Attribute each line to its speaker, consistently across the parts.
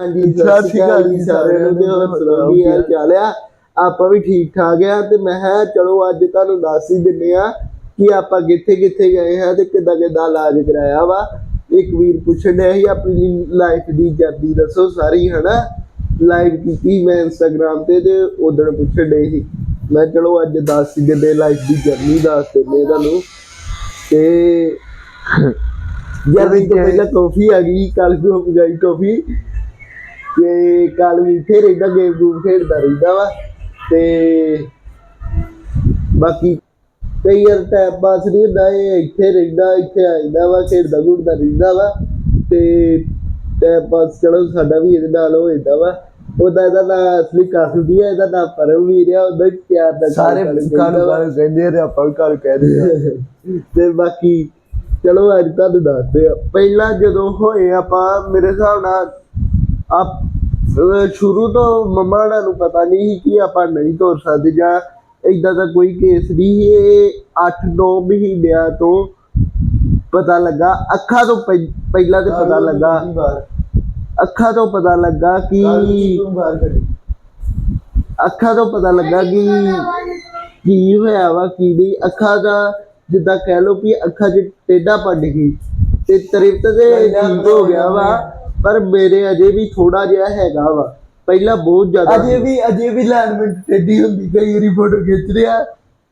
Speaker 1: ਹਾਂਜੀ ਸਤਿ ਸ਼੍ਰੀ ਅਕਾਲ ਜੀ ਸਾਰਿਆਂ ਨੂੰ ਤੇ ਹੋਰ ਸੁਣਾਓ ਕੀ ਹਾਲ? ਚਾਲ ਆ? ਆਪਾਂ ਵੀ ਠੀਕ ਠਾਕ ਆ ਤੇ ਮੈਂ ਕਿਹਾ ਚਲੋ ਅੱਜ ਤੁਹਾਨੂੰ ਦੱਸ ਹੀ ਦਿੰਨੇ ਆ ਕਿ ਆਪਾਂ ਕਿੱਥੇ ਕਿੱਥੇ ਗਏ ਆ ਤੇ ਕਿੱਦਾਂ ਕਿੱਦਾਂ ਇਲਾਜ ਕਰਾਇਆ ਵਾ। ਇੱਕ ਵੀਰ ਪੁੱਛਣ ਡਿਆ ਸੀ ਆਪਣੀ ਲਾਈਫ ਦੀ ਜਰਨੀ ਦੱਸੋ ਸਾਰੀ ਹਨਾ? ਲਾਈਵ ਕੀਤੀ ਮੈਂ ਇੰਸਟਾਗ੍ਰam ਤੇ ਤੇ ਉਦੋਂ ਪੁੱਛਣ ਡੇ ਸੀ। ਮੈਂ ਚਲੋ ਅੱਜ ਦੱਸ ਹੀ ਦਿੰਦੇ ਲਾਈਫ ਦੀ ਜਰਨੀ ਦੱਸ ਦਿੰਦੇ ਤੁਹਾਨੂੰ। ਤੇ ਜਰਨੀ ਤੋਂ ਪਹਿਲਾਂ ਕਾਫੀ ਆ ਗਈ ਕੱਲ ਨੂੰ ਗਈ ਕਾਫੀ ਤੇ ਕੱਲ ਵੀ ਇੱਥੇ ਰਹਿੰਦਾ ਗੇਮ ਗੂਮ ਖੇਡਦਾ ਰਹਿੰਦਾ ਵਾ ਤੇ ਬਾਕੀ ਕਈ ਵਾਰ ਟਾਈਮ ਪਾਸ ਨਹੀਂ ਹੁੰਦਾ ਇਹ ਇੱਥੇ ਰਹਿੰਦਾ ਇੱਥੇ ਆ ਜਾਂਦਾ ਵਾ ਖੇਡਦਾ ਖੁੱਡਦਾ ਰਹਿੰਦਾ ਵਾ ਤੇ ਟਾਈਮ ਪਾਸ ਚਲੋ ਸਾਡਾ ਵੀ ਇਹਦੇ ਨਾਲ ਹੋ ਜਾਂਦਾ ਵਾ। ਉਹਦਾ ਇਹਦਾ ਨਾਂ ਅਸਲੀ ਕਾਸੂਦੀ ਹੈ ਇਹਦਾ ਨਾਮ ਪਰਮਵੀਰ ਆ ਉਹਦਾ ਪਿਆਰ ਦਾ
Speaker 2: ਸਾਰੇ ਕਾਲੂ ਕਾਲੂ ਕਹਿੰਦੇ ਨੇ ਆਪਾਂ ਵੀ ਕਾਲੂ ਕਹਿੰਦੇ ਆ।
Speaker 1: ਤੇ ਬਾਕੀ ਚਲੋ ਅੱਜ ਤੁਹਾਨੂੰ ਦੱਸਦੇ ਆ ਪਹਿਲਾਂ ਜਦੋਂ ਹੋਏ ਆਪਾਂ ਮੇਰੇ ਹਿਸਾਬ ਨਾਲ ਆਪ ਸ਼ੁਰੂ ਤੋਂ ਮੰਮਾ ਹੋਣਾਂ ਨੂੰ ਪਤਾ ਨਹੀਂ ਸੀ ਕਿ ਆਪਾਂ ਨਹੀਂ ਤੋਰ ਸਕਦੇ ਜਾਂ ਇਦਾਂ ਦਾ ਕੋਈ ਕੇਸ ਨਹੀਂ। ਇਹ 8-9 ਮਹੀਨਿਆਂ ਤੋਂ ਪਤਾ ਲੱਗਾ ਅੱਖਾਂ ਤੋਂ ਪਹਿ- ਪਹਿਲਾਂ ਤੇ ਪਤਾ ਲੱਗਾ ਅੱਖਾਂ ਤੋਂ ਪਤਾ ਲੱਗਾ ਕਿ ਅੱਖਾਂ ਤੋਂ ਪਤਾ ਲੱਗਾ ਕਿ ਕੀ ਹੋਇਆ ਵਾ ਕੀ ਨਹੀਂ। ਅੱਖਾਂ ਦਾ ਜਿੱਦਾਂ ਕਹਿ ਲਓ ਕਿ ਅੱਖਾਂ 'ਚ ਟੇਢਾ ਪੜ ਗਈ ਤੇ ਤ੍ਰਿਪਤ ਦੇ ਠੀਕ ਹੋ ਗਿਆ ਵਾ। ਪਰ ਮੇਰੇ ਅਜੇ ਵੀ ਥੋੜਾ ਜਿਹਾ ਹੈਗਾ ਵਾ। ਪਹਿਲਾਂ ਬਹੁਤ ਜ਼ਿਆਦਾ
Speaker 2: ਅਜੇ ਵੀ ਅਜੇ ਵੀ ਅਲਾਈਨਮੈਂਟ ਟੇਢੀ ਹੁੰਦੀ ਕਈ ਵਾਰੀ ਫੋਟੋ ਖਿੱਚ ਰਿਹਾ।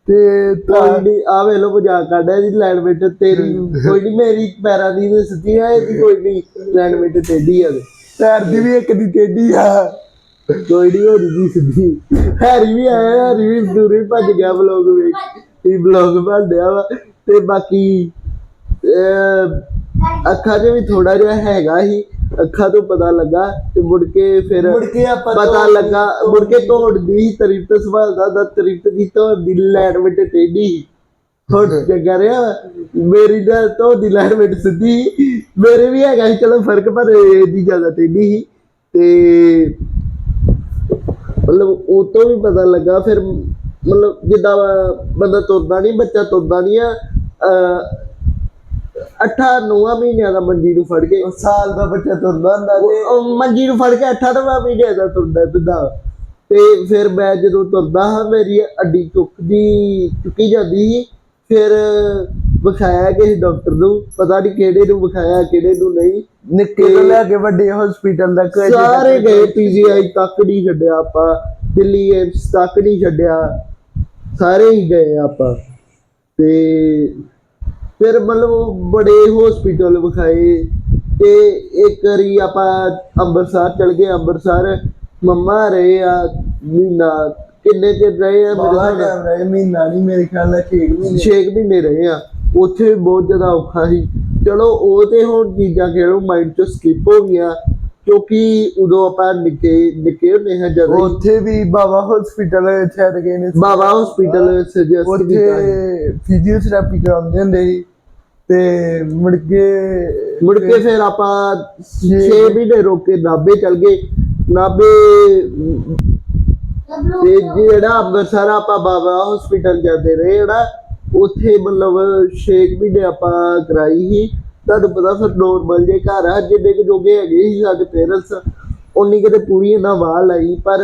Speaker 2: ਤੇ ਤਾਂ
Speaker 1: ਕੋਈ ਨਹੀਂ ਆ ਵੇ ਲੋ ਮਜ਼ਾਕ ਕਰਦਾ ਇਹਦੀ ਲੈਂਡਮੈਂਟ ਤੇਰੀ ਕੋਈ ਨਹੀਂ ਮੇਰੀ ਪੈਰਾਂ ਦੀ ਤੇ ਸਿੱਧੀ ਆ ਇਹਦੀ ਕੋਈ ਨਹੀਂ ਲੈਂਡਮੈਂਟ ਟੇਢੀ ਆ
Speaker 2: ਪੈਰ ਦੀ ਵੀ ਇੱਕ ਦੀ ਟੇਢੀ ਆ।
Speaker 1: ਕੋਈ ਨਹੀਂ ਹੋ ਜੀ ਸਿੱਧੀ ਹੈਰੀ ਵੀ ਆਇਆ ਹੈਰੀ ਵੀ ਦੂਰੇ ਭੱਜ ਗਿਆ ਬਲੌਗ ਵੇਖ। ਇਹ ਬਲੌਗ ਬਣਦਿਆ ਵਾ। ਤੇ ਬਾਕੀ ਅੱਖਾਂ 'ਚ ਵੀ ਥੋੜਾ ਜਿਹਾ ਹੈਗਾ ਹੀ ਅੱਖਾਂ ਤੋਂ ਪਤਾ ਲੱਗਾ ਤੇ ਮੁੜ ਕੇ ਫਿਰ
Speaker 2: ਮੁੜ ਕੇ ਆਪਾਂ
Speaker 1: ਪਤਾ ਲੱਗਾ ਮੁੜ ਕੇ ਤੋੜਦੀ ਹੀ ਤਰੀਫਤ ਸੰਭਾਲਦਾ ਦਾ ਤਰੀਫਤ ਦੀ ਤੋਂ ਦੀ ਲੈਣ ਵਿੱਚ ਟੇਢੀ ਹੋਰ ਜਗਾ ਰਿਹਾ? ਮੇਰੀ ਦਾ ਤੋਂ ਦੀ ਲੈਣ ਵਿੱਚ ਸਿੱਧੀ ਮੇਰੇ ਵੀ ਹੈਗਾ ਸੀ ਚਲੋ ਫ਼ਰਕ ਪਰ ਇਹਦੀ ਜ਼ਿਆਦਾ ਟੇਢੀ ਸੀ। ਤੇ ਮਤਲਬ ਉਹ ਤੋਂ ਵੀ ਪਤਾ ਲੱਗਾ ਫਿਰ ਮਤਲਬ ਜਿੱਦਾਂ ਬੰਦਾ ਤੁਰਦਾ ਨਹੀਂ ਬੱਚਾ ਤੁਰਦਾ ਨਹੀਂ ਆ ਅੱਠਾਂ ਨੌਵਾਂ ਮਹੀਨਿਆਂ ਦਾ ਮੰਜੀ ਨੂੰ ਫੜ ਕੇ।
Speaker 2: ਉਹ ਸਾਲ ਦਾ ਬੱਚਾ ਤੁਰਦਾ ਹੁੰਦਾ ਤੇ
Speaker 1: ਮੰਜੀ ਨੂੰ ਫੜ ਕੇ ਅੱਠਾਂ ਨੌਵਾਂ ਮਹੀਨਿਆਂ ਦਾ ਤੁਰਦਾ ਪਿੱਦਾ ਤੇ ਫਿਰ ਮੈਂ ਜਦੋਂ ਤੁਰਦਾ ਹਾਂ ਮੇਰੀ ਅੱਡੀ ਚੁੱਕਦੀ ਚੁੱਕੀ ਜਾਂਦੀ ਸੀ। ਫਿਰ ਵਿਖਾਇਆ ਕਿਸੇ ਡਾਕਟਰ ਨੂੰ ਪਤਾ ਨਹੀਂ ਕਿਹੜੇ ਨੂੰ ਵਿਖਾਇਆ ਕਿਹੜੇ ਨੂੰ ਨਹੀਂ।
Speaker 2: ਨਿੱਕੇ ਤੋਂ ਲੈ ਕੇ ਵੱਡੇ ਹਸਪੀਟਲ ਤੱਕ
Speaker 1: ਸਾਰੇ ਗਏ ਪੀਜੀਆਈ ਤੱਕ ਨਹੀਂ ਛੱਡਿਆ ਆਪਾਂ। ਦਿੱਲੀ ਏਮਸ ਤੱਕ ਨਹੀਂ ਛੱਡਿਆ। ਸਾਰੇ ਹੀ ਗਏ ਆਪਾਂ। ਤੇ ਫਿਰ ਮਤਲਬ ਉਹ ਬੜੇ ਹਸਪੀਟਲ ਵਿਖਾਏ ਤੇ ਇੱਕ ਵਾਰੀ ਆਪਾਂ ਅੰਮ੍ਰਿਤਸਰ ਚਲ ਗਏ ਅੰਮ੍ਰਿਤਸਰ ਮੰਮਾ ਰਹੇ ਆ ਮਹੀਨਾ ਕਿੰਨੇ ਚਿਰ ਰਹੇ ਆ ਮੇਰੇ
Speaker 2: ਟਾਈਮ ਰਹੇ ਮਹੀਨਾ ਨਹੀਂ ਮੇਰੇ ਖਿਆਲ ਨਾਲ 6 ਮਹੀਨੇ।
Speaker 1: 6 ਮਹੀਨੇ ਰਹੇ ਆ ਉੱਥੇ ਵੀ ਬਹੁਤ ਜ਼ਿਆਦਾ ਔਖਾ ਸੀ। ਚਲੋ ਉਹ ਤੇ ਹੁਣ ਚੀਜ਼ਾਂ ਕਿਹੜੋ ਮਾਈਂਡ ਚੋਂ ਸਕਿਪ ਹੋ ਗਈਆਂ। ਕਿਉਂਕਿ ਉਦੋਂ ਆਪਾਂ ਨਿੱਕੇ ਨਿੱਕੇ ਹੁੰਦੇ ਹਾਂ ਜਦੋਂ
Speaker 2: ਉੱਥੇ ਵੀ ਬਾਬਾ ਹਸਪੀਟਲ ਛੱਡ ਗਏ ਨੇ
Speaker 1: ਬਾਬਾ ਹਸਪੀਟਲ ਸੁਜੈਸਟ
Speaker 2: ਉੱਥੇ ਫਿਜ਼ੀਓਥੈਰੇਪੀ ਕਰਾਉਂਦੇ ਹੁੰਦੇ ਸੀ ਤੇ ਮੁੜ ਕੇ
Speaker 1: ਮੁੜ ਕੇ ਫਿਰ ਆਪਾਂ 6 ਮਹੀਨੇ ਰੁਕ ਕੇ ਨਾਭੇ ਚਲ ਗਏ। ਨਾਭੇ ਤੇ ਜਿਹੜਾ ਅੰਮ੍ਰਿਤਸਰ ਆਪਾਂ ਬਾਬਾ ਹਸਪੀਟਲ ਜਾਂਦੇ ਰਹੇ ਨਾ ਉੱਥੇ ਮਤਲਬ 6 ਮਹੀਨੇ ਆਪਾਂ ਕਰਾਈ ਸੀ। ਤੁਹਾਨੂੰ ਪਤਾ ਫਿਰ ਨੋਰਮਲ ਜੇ ਘਰ ਆ ਜਿੰਨੇ ਕੁ ਜੋਗੇ ਹੈਗੇ ਸੀ ਸਾਡੇ ਪੇਰੈਂਟਸ ਉਨੀ ਕਿਤੇ ਪੂਰੀ ਇਹਨਾਂ ਵਾਹ ਲਾਈ ਪਰ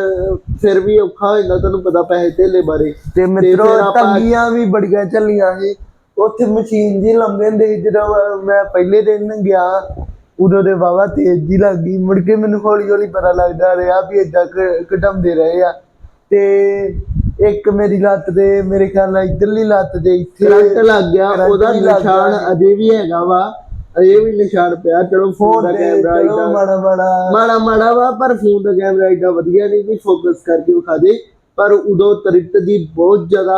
Speaker 1: ਫਿਰ ਵੀ ਔਖਾ ਹੋ ਜਾਂਦਾ ਤੁਹਾਨੂੰ ਪਤਾ ਪੈਸੇ ਧੇਲੇ ਬਾਰੇ।
Speaker 2: ਤੇ ਮਿੱਤਰੋ
Speaker 1: ਫਿਰ ਆਪਾਂ-
Speaker 2: ਤੰਗੀਆਂ ਵੀ ਬੜੀਆਂ ਚੱਲੀਆਂ ਸੀ। ਉੱਥੇ ਮਸ਼ੀਨ ਜੀ ਲਾਉਂਦੇ ਹੁੰਦੇ ਸੀ ਜਦੋਂ ਮੈਂ ਪਹਿਲੇ ਦਿਨ ਗਿਆ ਉਦੋਂ ਦੇ ਵਾਵਾ ਤੇਜ਼ ਜੀ ਲੱਗ ਗਈ। ਮੁੜ ਕੇ ਮੈਨੂੰ ਹੌਲੀ ਹੌਲੀ ਪਤਾ ਲੱਗਦਾ ਰਿਹਾ ਵੀ ਏਦਾਂ ਘਟਾਉਂਦੇ ਰਹੇ ਆ। ਤੇ ਇੱਕ ਮੇਰੀ ਲੱਤ ਤੇ ਮੇਰੇ ਖਿਆਲ ਨਾਲ ਇਧਰਲੀ ਲੱਤ ਤੇ ਇੱਥੇ
Speaker 1: ਕਰੰਟ ਲੱਗ ਗਿਆ
Speaker 2: ਕਰੰਟ
Speaker 1: ਉਹਦਾ
Speaker 2: ਵੀ ਲੱਗ
Speaker 1: ਨਿਸ਼ਾਨ। ਅਜੇ ਵੀ ਹੈਗਾ ਵਾ। ਅਜੇ ਵੀ ਨਿਸ਼ਾਨ ਪਿਆ ਚਲੋ ਫੋਨ ਦਾ ਕੈਮਰਾ
Speaker 2: ਚਲੋ
Speaker 1: ਏਡਾ
Speaker 2: ਮਾੜਾ ਮਾੜਾ।
Speaker 1: ਮਾੜਾ ਮਾੜਾ ਵਾ ਪਰ ਫੋਨ ਦਾ ਕੈਮਰਾ ਏਡਾ ਵਧੀਆ ਨਹੀਂ ਵੀ ਫੋਕਸ ਕਰਕੇ ਵਿਖਾ ਦੇ। ਪਰ ਉਦੋਂ ਤ੍ਰਿਪਤ ਦੀ ਬਹੁਤ ਜ਼ਿਆਦਾ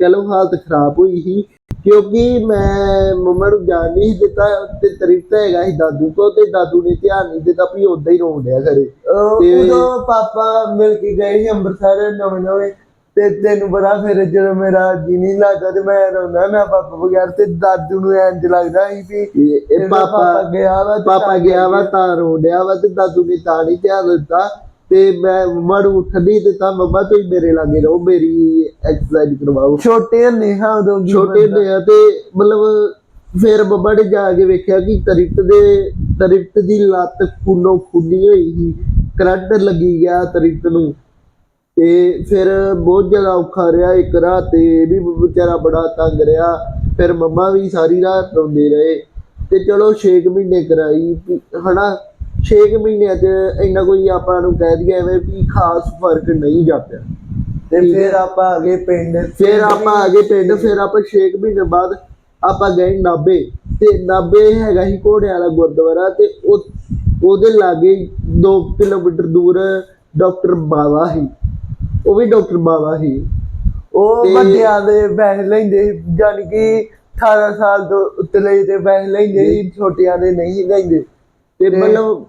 Speaker 1: ਚਲੋ ਹਾਲਤ ਖਰਾਬ ਹੋਈ ਸੀ ਕਿਉਂਕਿ ਮੈਂ ਮੰਮਾ ਨੂੰ ਜਾਣ ਨਹੀਂ ਸੀ ਦਿੱਤਾ ਤੇ ਤ੍ਰਿਪਤ ਹੈਗਾ ਸੀ ਦਾਦੂ ਕੋਲ ਤੇ ਦਾਦੂ ਨੇ ਧਿਆਨ ਨਹੀਂ ਦਿੱਤਾ ਵੀ ਉਦਾਂ ਹੀ ਰੋਣ ਡਿਆ ਘਰੇ।
Speaker 2: ਉਹ
Speaker 1: ਤੇ-
Speaker 2: ਉਦੋਂ ਪਾਪਾ ਮਿਲ ਕੇ ਗਏ ਸੀ ਅੰਮ੍ਰਿਤਸਰ ਨਵੇਂ ਨਵੇਂ ਤੇ ਤੈਨੂੰ ਪਤਾ ਫਿਰ ਜਦੋਂ ਮੇਰਾ ਜੀ ਨਹੀਂ ਲੱਗਦਾ ਤੇ ਮੈਂ ਰੋਂਦਾ ਮੈਂ ਪਾਪਾ ਬਗੈਰ ਤੇ ਦਾਦੂ ਨੂੰ ਇੰਜ ਲੱਗਦਾ ਸੀ ਵੀ
Speaker 1: ਇਹ- ਪਾਪਾ
Speaker 2: ਗਿਆ ਵਾ ਤੇ
Speaker 1: ਪਾਪਾ
Speaker 2: ਤਾਂ
Speaker 1: ਗਿਆ ਵਾ ਤਾਂ ਰੋਣ ਡਿਆ ਵਾ ਤੇ ਦਾਦੂ ਨੇ ਤਾਂ ਨਹੀਂ ਧਿਆਨ ਦਿੱਤਾ ਤੇ ਮੈਂ ਮੰਮਾ ਨੂੰ ਉੱਠ ਨਹੀਂ ਦਿੱਤਾ ਮੰਮਾ ਤੁਸੀਂ ਮੇਰੇ ਲਾਗੇ ਰਹੋ ਮੇਰੀ ਐਕਸਰਸਾਈਜ਼ ਕਰਵਾਓ।
Speaker 2: ਛੋਟੇ ਹੁੰਦੇ ਹਾਂ ਉਦੋਂ
Speaker 1: ਛੋਟੇ ਆ ਤੇ ਮਤਲਬ ਫਿਰ ਮੰਮਾ ਨੇ ਜਾ ਕੇ ਵੇਖਿਆ ਕਿ ਤ੍ਰਿਪਤ ਦੇ ਤ੍ਰਿਪਤ ਦੀ ਲੱਤ ਖੂਨੋਂ ਖੂਨੀ ਹੋਈ ਸੀ ਕਰੰਟ ਲੱਗੀ ਗਿਆ ਤ੍ਰਿਪਤ ਨੂੰ। ਤੇ ਫਿਰ ਬਹੁਤ ਜ਼ਿਆਦਾ ਔਖਾ ਰਿਹਾ। ਇੱਕ ਰਾਤ ਤੇ ਇਹ ਵੀ ਵਿਚਾਰਾ ਬੜਾ ਤੰਗ ਰਿਹਾ। ਫਿਰ ਮੰਮਾ ਵੀ ਸਾਰੀ ਰਾਤ ਰੋਂਦੇ ਰਹੇ। ਤੇ ਚਲੋ 6 ਮਹੀਨੇ ਕਰਾਈ ਹਨਾ? 6 ਮਹੀਨਿਆਂ 'ਚ ਇੰਨਾ ਕੋਈ ਆਪਾਂ ਨੂੰ ਕਹਿ ਦਈਏ ਐਵੇਂ ਵੀ ਖਾਸ ਫ਼ਰਕ ਨਹੀਂ ਜਾਪਿਆ।
Speaker 2: ਤੇ ਫਿਰ ਆਪਾਂ ਗਏ ਪਿੰਡ
Speaker 1: ਫਿਰ ਆਪਾਂ ਗਏ ਪਿੰਡ ਫਿਰ ਆਪਾਂ 6 ਮਹੀਨੇ ਬਾਅਦ ਆਪਾਂ ਗਏ ਨਾਬੇ ਤੇ ਨਾਬੇ ਹੈਗਾ ਹੀ ਘੋੜਿਆਂ ਵਾਲਾ ਗੁਰਦੁਆਰਾ ਤੇ ਉਹ ਉਹਦੇ ਲਾਗੇ 2 ਕਿਲੋਮੀਟਰ ਦੂਰ ਡਾਕਟਰ ਬਾਵਾ ਸੀ। ਉਹ ਵੀ ਡਾਕਟਰ ਬਾਵਾ ਸੀ।
Speaker 2: ਉਹ
Speaker 1: ਤੇ-
Speaker 2: ਵੱਡਿਆਂ ਦੇ ਪੈਸੇ ਲੈਂਦੇ ਸੀ, ਜਾਣੀ ਕਿ 18 ਸਾਲ ਤੋਂ ਉੱਤਲੇ ਦੇ ਪੈਸੇ ਲੈਂਦੇ ਸੀ ਛੋਟਿਆਂ ਦੇ ਨਹੀਂ ਲੈਂਦੇ।
Speaker 1: ਤੇ ਮਤਲਬ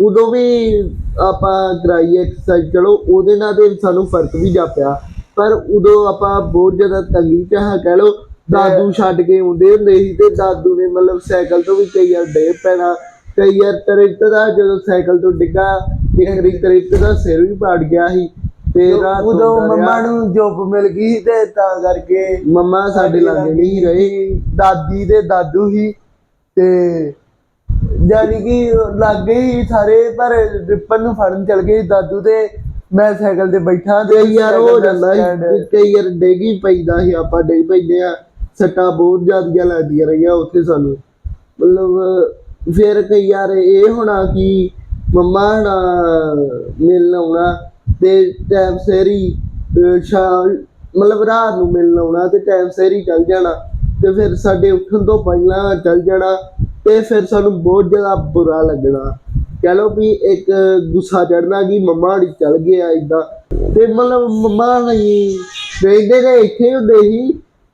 Speaker 1: ਉਦੋਂ ਵੀ ਆਪਾਂ ਕਰਾਈ ਐਕਸਰਸਾਈਜ਼ ਚਲੋ ਉਹਦੇ ਨਾਲ ਤੇ ਸਾਨੂੰ ਫ਼ਰਕ ਵੀ ਜਾਪਿਆ ਪਰ ਉਦੋਂ ਆਪਾਂ ਬਹੁਤ ਜ਼ਿਆਦਾ ਤੰਗੀ ਚ ਹਾਂ ਕਹਿ ਲਓ ਦਾਦੂ ਛੱਡ ਕੇ ਆਉਂਦੇ ਹੁੰਦੇ ਸੀ ਤੇ ਦਾਦੂ ਨੇ ਮਤਲਬ ਸਾਈਕਲ ਤੋਂ ਵੀ ਕਈ ਵਾਰ ਡੇ ਪੈਣਾ ਕਈ ਵਾਰ ਤਰਿੱਤ ਦਾ ਜਦੋਂ ਸਾਈਕਲ ਤੋਂ ਡਿੱਗਾ ਇੱਕ ਵਾਰੀ ਤਰਿੱਤ ਦਾ ਸਿਰ ਵੀ ਪਾੜ ਗਿਆ ਸੀ। ਤੇ ਰਾਤ
Speaker 2: ਉਦੋਂ ਮੰਮਾ। ਨੂੰ ਜੋਬ ਮਿਲ ਗਈ ਤੇ ਤਾਂ ਕਰਕੇ
Speaker 1: ਮੰਮਾ ਸਾਡੇ ਲਾਗੇ ਨਹੀਂ ਰਹੇ।
Speaker 2: ਦਾਦੀ ਤੇ ਦਾਦੂ ਹੀ ਤੇ ਜਾਨੀ ਕਿ ਲੱਗੇ ਹੀ ਸਾਰੇ ਪਰ ਰਿਪਨ ਨੂੰ ਫੜਨ ਚਲ ਗਏ। ਦਾਦੂ ਤੇ ਮੈਂ ਸਾਈਕਲ ਤੇ ਬੈਠਾ
Speaker 1: ਤੇ ਯਾਰ ਹੋ ਜਾਂਦਾ ਕਈ ਯਾਰ ਡੇਗੀ ਪੈਂਦਾ ਸੀ। ਆਪਾਂ ਡਿੱਗ ਪੈਂਦੇ ਆ ਸੱਟਾਂ ਬਹੁਤ ਜ਼ਿਆਦੀਆਂ ਲੱਗਦੀਆਂ ਰਹੀਆਂ ਉੱਥੇ ਸਾਨੂੰ। ਮਤਲਬ ਫਿਰ ਕਈ ਯਾਰ ਇਹ ਹੋਣਾ ਕਿ ਮੰਮਾ ਨਾ ਮਿਲਣ ਆਉਣਾ। ਤੇ ਟਾਈਮ ਸਿਰ ਹੀ ਸ਼ਾਮ, ਮਤਲਬ ਰਾਤ ਨੂੰ ਮਿਲਣ ਆਉਣਾ ਤੇ ਟਾਈਮ ਸਿਰ ਹੀ ਚੱਲ ਜਾਣਾ ਤੇ ਫਿਰ ਸਾਡੇ ਉੱਠਣ ਤੋਂ ਪਹਿਲਾਂ ਚੱਲ ਜਾਣਾ ਤੇ ਫਿਰ ਸਾਨੂੰ ਬਹੁਤ ਜ਼ਿਆਦਾ ਬੁਰਾ ਲੱਗਣਾ। ਕਹ ਲਓ ਵੀ ਇੱਕ ਗੁੱਸਾ ਚੜਨਾ ਕਿ ਮੰਮਾ ਹੜੀ ਚੱਲ ਗਿਆ ਇਦਾਂ ਤੇ ਮਤਲਬ ਮੰਮਾ ਨਹੀਂ ਰਹਿੰਦੇ ਨੇ ਇੱਥੇ ਹੁੰਦੇ ਸੀ।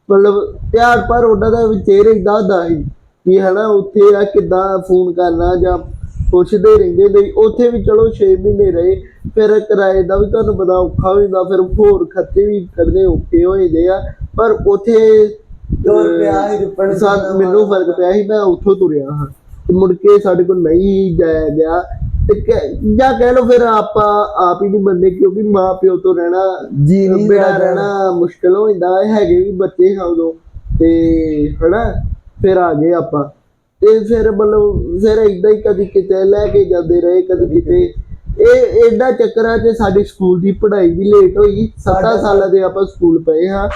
Speaker 1: ਮਤਲਬ ਪਿਆਰ ਪਰ ਉਹਨਾਂ ਦਾ ਵਿਚੇਰ ਰਹਿੰਦਾ ਹੁੰਦਾ ਸੀ ਕਿ ਹਨਾ, ਉੱਥੇ ਆ ਕਿੱਦਾਂ ਫੋਨ ਕਰਨਾ ਜਾਂ ਪੁੱਛਦੇ ਰਹਿੰਦੇ ਨੇ ਉੱਥੇ ਵੀ ਚਲੋ 6 ਮਹੀਨੇ ਰਹੇ ਫਿਰ ਕਿਰਾਏ ਦਾ ਵੀ ਤੁਹਾਨੂੰ ਪਤਾ ਔਖਾ ਹੋ ਜਾਂਦਾ ਫਿਰ ਹੋਰ ਖਰਚੇ ਵੀ ਕੱਢਣੇ ਔਖੇ ਹੋ ਜਾਂਦੇ ਆ ਪਰ ਉੱਥੇ
Speaker 2: ਪਿਆ
Speaker 1: ਮੈਨੂੰ ਫ਼ਰਕ ਪਿਆ ਸੀ ਮੈਂ ਉੱਥੋਂ ਤੁਰਿਆ ਹਾਂ ਮੁੜ ਕੇ ਸਾਡੇ ਕੋਲ ਨਹੀਂ ਜਾਇਆ ਗਿਆ ਤੇ ਜਾਂ ਕਹਿ ਲਓ ਫਿਰ ਆਪਾਂ ਆਪ ਹੀ ਨਹੀਂ ਮੰਨੇ ਕਿਉਂਕਿ ਮਾਂ ਪਿਓ ਤੋਂ ਰਹਿਣਾ
Speaker 2: ਜੀ ਨਹੀਂ ਕਰਦਾ।
Speaker 1: ਰਹਿਣਾ ਮੁਸ਼ਕਲ ਹੋ ਜਾਂਦਾ ਹੈਗੇ ਵੀ ਬੱਚੇ ਹਾਂ ਉਦੋਂ ਤੇ ਹਨਾ ਫਿਰ ਆ ਗਏ ਆਪਾਂ ਤੇ ਫਿਰ ਮਤਲਬ ਫਿਰ ਇਦਾਂ ਹੀ ਕਦੀ ਕਿਤੇ ਲੈ ਕੇ ਜਾਂਦੇ ਰਹੇ ਕਦੀ ਕਿਤੇ। ਇਹ ਐਡਾ ਚੱਕਰਾਂ 'ਚ ਸਾਡੀ ਸਕੂਲ ਦੀ ਪੜ੍ਹਾਈ ਵੀ ਲੇਟ ਹੋਈ। 7 ਸਾਲਾਂ ਦੇ ਆਪਾਂ ਸਕੂਲ ਪਏ ਹਾਂ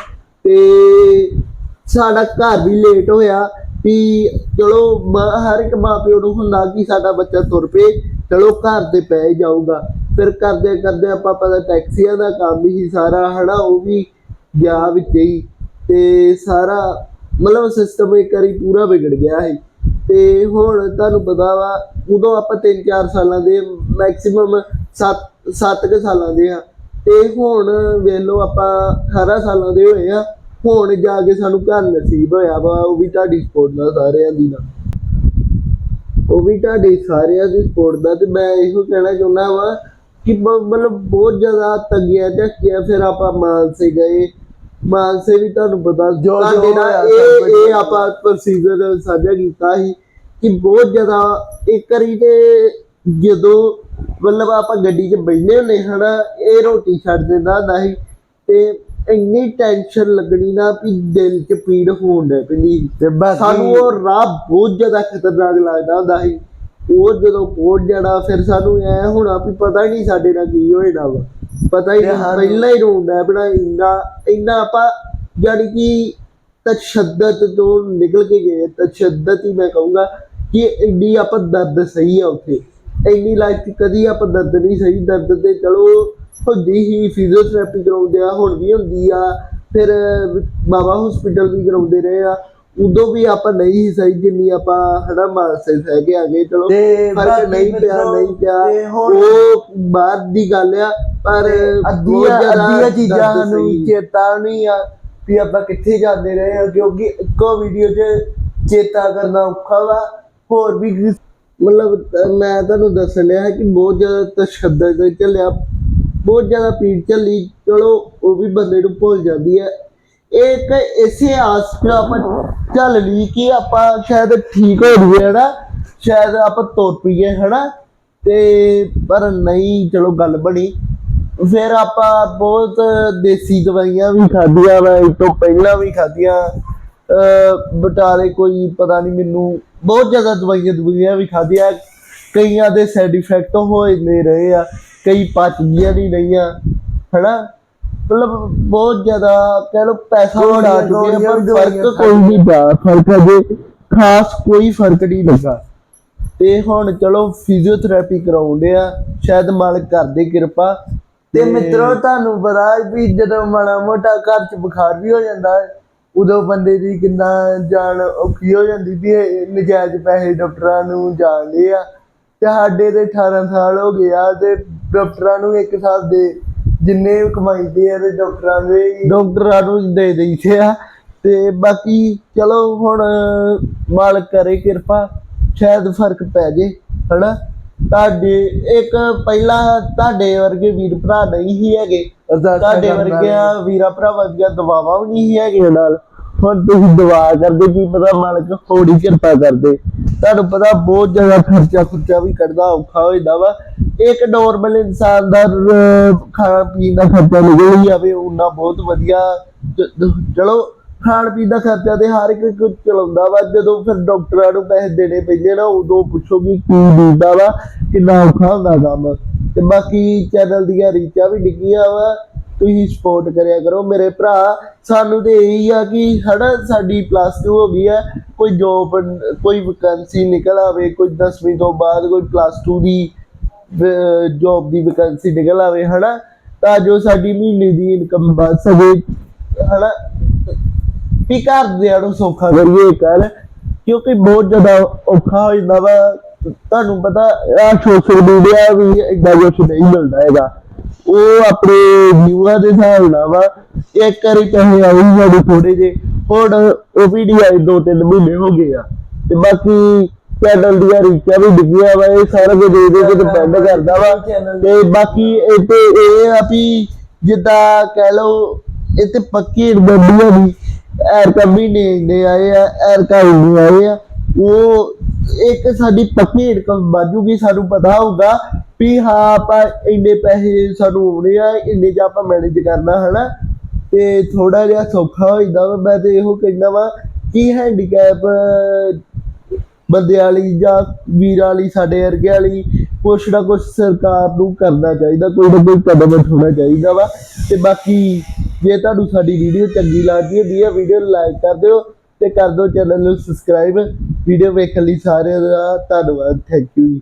Speaker 1: ਤੇ ਸਾਡਾ ਘਰ ਵੀ ਲੇਟ ਹੋਇਆ ਵੀ ਚਲੋ ਹਰ ਇੱਕ ਮਾਪਿਓ ਨੂੰ ਹੁੰਦਾ ਕਿ ਸਾਡਾ ਬੱਚਾ ਤੁਰ ਪਏ ਚਲੋ ਘਰ ਤੇ ਪੈ ਜਾਊਗਾ। ਫਿਰ ਕਰਦੇ ਕਰਦੇ ਆਪਾਂ ਪਤਾ ਟੈਕਸੀਆਂ ਦਾ ਕੰਮ ਹੀ ਸਾਰਾ ਹਨਾ ਉਹ ਵੀ ਗਿਆ ਵਿੱਚ ਹੀ ਤੇ ਸਾਰਾ ਮਤਲਬ ਸਿਸਟਮ ਇੱਕ ਵਾਰੀ ਪੂਰਾ ਵਿਗੜ ਗਿਆ ਸੀ। ਤੇ ਹੁਣ ਤੁਹਾਨੂੰ ਪਤਾ ਵਾ, ਉਦੋਂ ਆਪਾਂ 3-4 ਸਾਲਾਂ ਦੇ ਮੈਕਸਿਮਮ 7 7 ਕੁ ਸਾਲਾਂ ਦੇ ਆ। ਤੇ ਹੁਣ ਵੇਖ ਲਓ ਆਪਾਂ 18 ਸਾਲਾਂ ਦੇ ਹੋਏ ਆ, ਹੁਣ ਜਾ ਕੇ ਸਾਨੂੰ ਘਰ ਨਸੀਬ ਹੋਇਆ ਵਾ, ਉਹ ਵੀ ਤੁਹਾਡੀ ਸਪੋਰਟ ਨਾਲ ਸਾਰਿਆਂ ਦੀ ਨਾਲ। ਉਹ ਵੀ ਤੁਹਾਡੇ ਸਾਰਿਆਂ ਦੀ ਸਪੋਰਟ ਦਾ ਤੇ ਮੈਂ ਇਹੋ ਕਹਿਣਾ ਚਾਹੁੰਦਾ ਵਾ ਕਿ ਮਤਲਬ ਬਹੁਤ ਜ਼ਿਆਦਾ ਤੰਗੀਆਂ ਝੱਕੀਆਂ, ਫਿਰ ਆਪਾਂ ਮਾਨਸੇ ਗਏ। ਮਾਨਸੇ ਵੀ ਤੁਹਾਨੂੰ ਪਤਾ
Speaker 2: ਜੋ- ਜੋ
Speaker 1: ਇਹ ਇਹ ਆਪਾਂ ਪ੍ਰੋਸੀਜਰ ਸਾਂਝਾ ਕੀਤਾ ਸੀ ਕਿ ਬਹੁਤ ਜ਼ਿਆਦਾ ਇੱਕ ਵਾਰੀ ਤੇ ਜਦੋਂ ਮਤਲਬ ਆਪਾਂ ਗੱਡੀ 'ਚ ਬੈਠੇ ਹੁੰਦੇ ਹਨਾ ਇਹ ਰੋਟੀ ਛੱਡ ਦਿੰਦਾ ਹੁੰਦਾ ਸੀ ਤੇ ਇੰਨੀ ਟੈਨਸ਼ਨ ਲੱਗਣੀ ਨਾ ਵੀ ਦਿਲ 'ਚ ਪੀੜ ਹੋਣ ਲੱਗ ਪੈਂਦੀ।
Speaker 2: ਤੇ ਬਾਕੀ
Speaker 1: ਸਾਨੂੰ ਉਹ ਰਾਹ ਬਹੁਤ ਜ਼ਿਆਦਾ ਖਤਰਨਾਕ ਲੱਗਦਾ ਹੁੰਦਾ ਸੀ। ਉਹ ਜਦੋਂ ਪਹੁੰਚ ਜਾਣਾ ਫਿਰ ਸਾਨੂੰ ਐ ਹੋਣਾ ਵੀ ਪਤਾ ਨਹੀਂ ਸਾਡੇ ਨਾਲ ਕੀ ਹੋਏਗਾ ਵਾ। ਪਤਾ ਹੀ ਨਹੀਂ ਪਹਿਲਾਂ ਹੀ ਰੋਂਦਾ ਬਣਾ ਇੰਨਾ ਇੰਨਾ ਆਪਾਂ ਜਾਣੀ ਕਿ ਤਸ਼ੱਦਦ ਤੋਂ ਨਿਕਲ ਕੇ ਗਏ ਤਸ਼ੱਦਦ ਹੀ ਮੈਂ ਕਹੂੰਗਾ ਕਿ ਇੰਨੀ ਆਪਾਂ ਦਰਦ ਸਹੀ ਆ ਉੱਥੇ। ਇੰਨੀ ਲਾਈਫ ਕਦੀ ਆਪਾਂ ਦਰਦ ਨਹੀਂ ਸਹੀ ਦਰਦ ਤੇ ਚਲੋ ਹੁੰਦੀ ਹੀ ਫਿਜ਼ੀਓਥੈਰੇਪੀ ਕਰਾਉਂਦੇ ਆ ਹੁਣ ਵੀ ਹੁੰਦੀ ਆ ਫਿਰ ਬਾਬਾ ਹਸਪੀਟਲ ਵੀ ਕਰਾਉਂਦੇ ਰਹੇ ਆ ਉਦੋਂ ਵੀ ਆਪਾਂ ਨਹੀਂ ਸਹੀ ਜਿੰਨੀ ਆਪਾਂ ਹਨਾ ਕੇ ਆ ਗਏ ਚਲੋ ਫ਼ਰਕ ਨਹੀਂ ਪਿਆ ਨਹੀਂ ਪਿਆ ਉਹ ਬਾਹਰ ਦੀ ਗੱਲ ਆ ਪਰ
Speaker 2: ਅੱਧੀਆਂ ਅੱਧੀਆਂ ਚੀਜ਼ਾਂ ਨੂੰ। ਚੇਤਾ ਨਹੀਂ ਆ ਵੀ ਆਪਾਂ ਕਿੱਥੇ ਜਾਂਦੇ ਰਹੇ ਆ ਕਿਉਂਕਿ ਇੱਕੋ ਵੀਡੀਓ 'ਚ ਚੇਤਾ ਕਰਨਾ ਔਖਾ ਵਾ। ਹੋਰ ਵੀ
Speaker 1: ਮਤਲਬ ਮੈਂ ਤੁਹਾਨੂੰ ਦੱਸਣ ਲਿਆ ਕਿ ਬਹੁਤ ਜ਼ਿਆਦਾ ਤਸ਼ੱਦਦ ਚੱਲਿਆ। ਬਹੁਤ ਜ਼ਿਆਦਾ ਪੀੜ ਚੱਲੀ ਚਲੋ ਉਹ ਵੀ ਬੰਦੇ ਨੂੰ ਭੁੱਲ ਜਾਂਦੀ ਹੈ। ਇਹ ਇੱਕ ਇਸੇ ਆਸ 'ਚ ਆਪਾਂ ਚੱਲ ਲਈ ਕਿ ਆਪਾਂ ਸ਼ਾਇਦ ਠੀਕ ਹੋ ਜਾਈਏ ਨਾ ਸ਼ਾਇਦ ਆਪਾਂ ਤੁਰ ਪਈਏ ਹਨਾ? ਤੇ ਪਰ ਨਹੀਂ ਚਲੋ ਗੱਲ ਬਣੀ। ਫਿਰ ਆਪਾਂ ਬਹੁਤ ਦੇਸੀ ਦਵਾਈਆਂ ਵੀ ਖਾਧੀਆਂ ਵਾ ਇਸ ਤੋਂ ਪਹਿਲਾਂ ਵੀ ਖਾਧੀਆਂ। ਬਟਾਲੇ ਕੋਈ ਪਤਾ ਨਹੀਂ ਮੈਨੂੰ ਬਹੁਤ ਜ਼ਿਆਦਾ ਦਵਾਈਆਂ ਦਵਾਈਆਂ ਵੀ ਖਾਧੀਆਂ। ਕਈਆਂ ਦੇ ਸਾਈਡ ਇਫੈਕਟ ਹੋ ਜਾਂਦੇ ਰਹੇ ਆ ਕਈ ਪਚਦੀਆਂ ਨਹੀਂ ਰਹੀਆਂ ਹਨਾ? ਮਤਲਬ ਬਹੁਤ ਜ਼ਿਆਦਾ ਕਹਿ ਲਓ ਪੈਸਾ ਉਡਾ ਚੁੱਕੇ ਆ ਪਰ ਫ਼ਰਕ ਕੋਈ ਨਹੀਂ ਪਿਆ ਫ਼ਰਕ ਅਜੇ ਖਾਸ ਕੋਈ ਫ਼ਰਕ ਨਹੀਂ ਲੱਗਾ। ਤੇ ਹੁਣ ਚਲੋ ਫਿਜ਼ੀਓਥੈਰੇਪੀ ਕਰਾਉਂਦੇ ਆ ਸ਼ਾਇਦ ਮਾਲਕ ਕਰਦੇ ਕਿਰਪਾ
Speaker 2: ਤੇ ਮਿੱਤਰੋ ਤੁਹਾਨੂੰ ਪਤਾ ਵੀ ਜਦੋਂ ਮਾੜਾ ਮੋਟਾ ਘਰ ਚ ਬੁਖਾਰ ਵੀ ਹੋ ਜਾਂਦਾ ਹੈ ਉਦੋਂ ਬੰਦੇ ਦੀ ਕਿੰਨਾ ਜਾਨ ਔਖੀ ਹੋ ਜਾਂਦੀ ਵੀ ਇਹ ਨਜਾਇਜ਼ ਪੈਸੇ ਡਾਕਟਰਾਂ ਨੂੰ ਜਾਣਦੇ ਆ। ਤੇ ਸਾਡੇ ਤੇ 18 ਸਾਲ ਹੋ ਗਏ ਆ ਤੇ ਡਾਕਟਰਾਂ ਨੂੰ ਇੱਕ ਹਿਸਾਬ ਦੇ ਜਿੰਨੇ ਕਮਾਈਦੇ ਆ ਤੇ ਡਾਕਟਰਾਂ ਦੇ
Speaker 1: ਡਾਕਟਰਾਂ ਨੂੰ ਦੇ ਦਈਦੇ ਆ। ਤੇ ਬਾਕੀ ਚਲੋ ਹੁਣ ਮਾਲਕ ਕਰੇ ਕਿਰਪਾ ਸ਼ਾਇਦ ਫ਼ਰਕ ਪੈ ਜੇ ਹਨਾ? ਤੁਹਾਡੇ ਇੱਕ ਪਹਿਲਾਂ ਤੁਹਾਡੇ ਵਰਗੇ ਵੀਰ ਭਰਾ ਨਹੀਂ ਹੀ ਹੈਗੇ। ਤੁਹਾਡੇ ਵਰਗਿਆਂ ਵੀਰਾ ਭਰਾਵਾਂ ਦੀਆਂ ਦਵਾਵਾਂ ਵੀ ਨਹੀਂ ਸੀ ਹੈਗੀਆਂ ਨਾਲ। ਹੁਣ ਤੁਸੀਂ ਦਵਾ ਕਰਦੇ ਕੀ ਪਤਾ ਮਾਲਕ ਹੋੜੀ ਕਿਰਪਾ ਕਰਦੇ। ਤੁਹਾਨੂੰ ਪਤਾ ਬਹੁਤ ਜ਼ਿਆਦਾ ਖਰਚਾ ਖੁਰਚਾ ਵੀ ਕੱਢਦਾ ਔਖਾ ਹੋ ਜਾਂਦਾ ਵਾ। ਇੱਕ ਨਾਰਮਲ ਇਨਸਾਨ ਦਾ ਖਾਣ ਪੀਣ ਦਾ ਖਰਚਾ ਨਿਕਲ ਹੀ ਜਾਵੇ ਉਹਨਾਂ ਬਹੁਤ ਵਧੀਆ। ਚਲੋ ਖਾਣ ਪੀਣ ਦਾ ਖਰਚਾ ਤੇ ਹਰ ਇੱਕ ਕੁਝ ਚਲਾਉਂਦਾ ਵਾ। ਜਦੋਂ ਫਿਰ ਡਾਕਟਰਾਂ ਨੂੰ ਪੈਸੇ ਦੇਣੇ ਪੈਂਦੇ ਨਾ, ਉਦੋਂ ਪੁੱਛੋ ਵੀ ਕੀ ਦਿੰਦਾ ਵਾ, ਕਿੰਨਾ ਔਖਾ ਹੁੰਦਾ ਕੰਮ। ਤੇ ਬਾਕੀ ਚੈਨਲ ਦੀਆਂ ਰੀਚਾਂ ਵੀ ਡਿੱਗੀਆਂ ਵਾ। ਤੁਸੀਂ ਸਪੋਰਟ ਕਰਿਆ ਕਰੋ ਮੇਰੇ ਭਰਾ। ਸਾਨੂੰ ਤੇ ਇਹੀ ਆ ਕਿ ਹਨਾ, ਸਾਡੀ ਪਲੱਸ 2 ਹੋ ਗਈ ਹੈ ਕੋਈ ਜੋਬ ਕੋਈ ਵੈਕੈਂਸੀ ਨਿਕਲ ਆਵੇ, ਕੋਈ 10ਵੀਂ ਤੋਂ ਬਾਅਦ ਕੋਈ ਪਲੱਸ 2 ਦੀ ਜੋਬ ਦੀ ਵੈਕੈਂਸੀ ਨਿਕਲ ਆਵੇ, ਹਨਾ। ਤਾਂ ਜੋ ਸਾਡੀ ਮਹੀਨੇ ਦੀ ਇਨਕਮ ਵੱਧ ਸਕੇ, ਹਨਾ। ਵੀ ਘਰਦਿਆਂ ਨੂੰ ਸੌਖਾ ਕਰੀਏ ਕਰ ਕਿਉਂਕਿ ਬਹੁਤ ਜ਼ਿਆਦਾ ਔਖਾ ਹੋ ਜਾਂਦਾ ਵਾ। ਤੁਹਾਨੂੰ ਪਤਾ ਆ ਸੋਸ਼ਲ ਮੀਡੀਆ ਵੀ ਇਦਾਂ ਕੁਛ ਨਹੀਂ ਮਿਲਦਾ ਹੈਗਾ। ਉਹ ਆਪਣੇ ਵਿਊਆਂ ਦੇ ਹਿਸਾਬ ਨਾਲ ਵਾ ਇੱਕ ਵਾਰੀ ਪੈਸੇ ਆਈ ਸਾਡੇ ਥੋੜੇ ਜੇ ਹੁਣ ਉਹ ਵੀ ਨਹੀਂ ਆਏ ਦੋ ਤਿੰਨ ਮਹੀਨੇ ਹੋ ਗਏ ਆ। ਤੇ ਬਾਕੀ ਚੈਨਲ ਦੀਆਂ ਰੀਚਾਂ ਵੀ ਡਿੱਗੀਆਂ ਵਾ ਇਹ ਸਾਰਾ ਕੁਝ ਇਹਦੇ ਤੇ ਡਿਪੈਂਡ ਕਰਦਾ ਵਾ। ਤੇ ਬਾਕੀ ਇਹ ਤੇ ਇਹ ਆ ਵੀ ਜਿੱਦਾਂ ਕਹਿ ਲਓ ਇਹ ਤੇ ਪੱਕੀ ਬੰਦੀਆਂ ਦੀ ਐਰਕਾ ਮਹੀਨੇ ਇੰਨੇ ਆਏ ਆ, ਐਰਕਾ ਇੰਨੇ ਆਏ ਆ। ਉਹ ਇੱਕ ਸਾਡੀ ਪੱਕੀ ਇਨਕਮ ਬਾਜੂਗੀ ਸਾਨੂੰ ਪਤਾ ਹੋਊਗਾ ਵੀ ਹਾਂ, ਆਪਾਂ ਇੰਨੇ ਪੈਸੇ ਸਾਨੂੰ ਆਉਣੇ ਆ, ਇੰਨੇ ਚ ਆਪਾਂ ਮੈਨੇਜ ਕਰਨਾ, ਹਨਾ? ਤੇ ਥੋੜਾ ਜਿਹਾ ਸੌਖਾ ਹੋ ਜਾਂਦਾ ਵਾ। ਮੈਂ ਤੇ ਇਹੋ ਕਹਿੰਦਾ ਵਾ ਕਿ ਹੈਂਡੀਕੈਪ ਬੰਦਿਆਂ ਵਾਲੀ ਜਾਂ ਵੀਰਾਂ ਵਾਲੀ, ਸਾਡੇ ਵਰਗੇ ਵਾਲੀ, ਕੁਛ ਨਾ ਕੁਛ ਸਰਕਾਰ ਨੂੰ ਕਰਨਾ ਚਾਹੀਦਾ, ਕੋਈ ਨਾ ਕੋਈ ਕਦਮ ਉਠਾਉਣਾ ਚਾਹੀਦਾ ਵਾ। ਤੇ ਬਾਕੀ ਜੇ ਤੁਹਾਨੂੰ ਸਾਡੀ ਵੀਡੀਓ ਚੰਗੀ ਲੱਗਦੀ ਹੁੰਦੀ ਹੈ ਵੀਡੀਓ ਨੂੰ ਲਾਈਕ ਕਰ ਦਿਓ ਤੇ ਕਰ ਦਿਓ ਚੈਨਲ ਨੂੰ ਸਬਸਕ੍ਰਾਈਬ ਵੀਡੀਓ ਵੇਖਣ ਲਈ ਸਾਰਿਆਂ ਦਾ ਧੰਨਵਾਦ। ਥੈਂਕ ਯੂ ਜੀ।